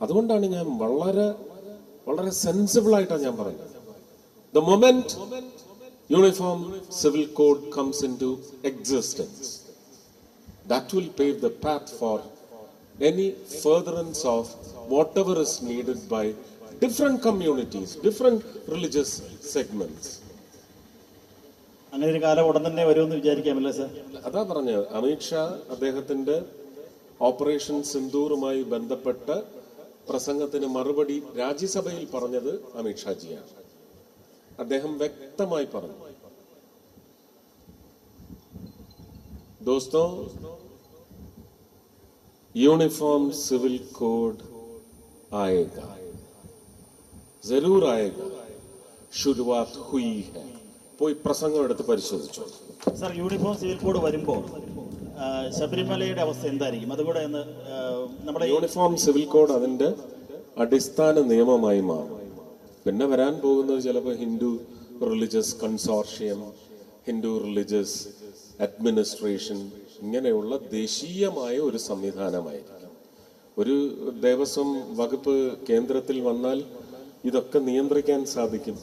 അതുകൊണ്ടാണ് ഞാൻ വളരെ വളരെ സെൻസിബിൾ ആയിട്ടാണ് ഞാൻ പറഞ്ഞത് the moment uniform civil code comes into existence that will pave the path for any any of whatever is needed by different communities different religious segments അങ്ങനെ ഒരു കാലം ഉടൻ തന്നെ വരുമെന്ന് വിചാരിക്കാമല്ലേ സർ? അതാ പറഞ്ഞത്. അമിത്ഷാ അദ്ദേഹത്തിന്റെ ഓപ്പറേഷൻ സിന്ദൂറുമായി ബന്ധപ്പെട്ട പ്രസംഗത്തിന് മറുപടി രാജ്യസഭയിൽ പറഞ്ഞത് അമിത്ഷാജിയാണ്. അദ്ദേഹം വ്യക്തമായി പറഞ്ഞു. ദോസ്തോ യൂണിഫോം സിവിൽ കോഡ് ആയേഗ ജരൂർ ആയേഗ ശുരുവാത് ഹുയി ഹെ. പോയി പ്രസംഗം എടുത്ത് പരിശോധിച്ചു. സർ യൂണിഫോം സിവിൽ കോഡ് വരുമ്പോൾ ശബരിമലയുടെ അവസ്ഥ എന്തായിരിക്കും? അതുകൂടെ ഒന്ന് നമ്മുടെ യൂണിഫോം സിവിൽ കോഡ് അതിന്റെ അടിസ്ഥാന നിയമമായി മാറും. പിന്നെ വരാൻ പോകുന്നത് ചിലപ്പോൾ Hindu religious consortium Hindu religious administration ഇങ്ങനെയുള്ള ദേശീയമായ ഒരു സംവിധാനമായിരിക്കും. ഒരു ദേവസ്വം വകുപ്പ് കേന്ദ്രത്തിൽ വന്നാൽ ഇതൊക്കെ നിയന്ത്രിക്കാൻ സാധിക്കും.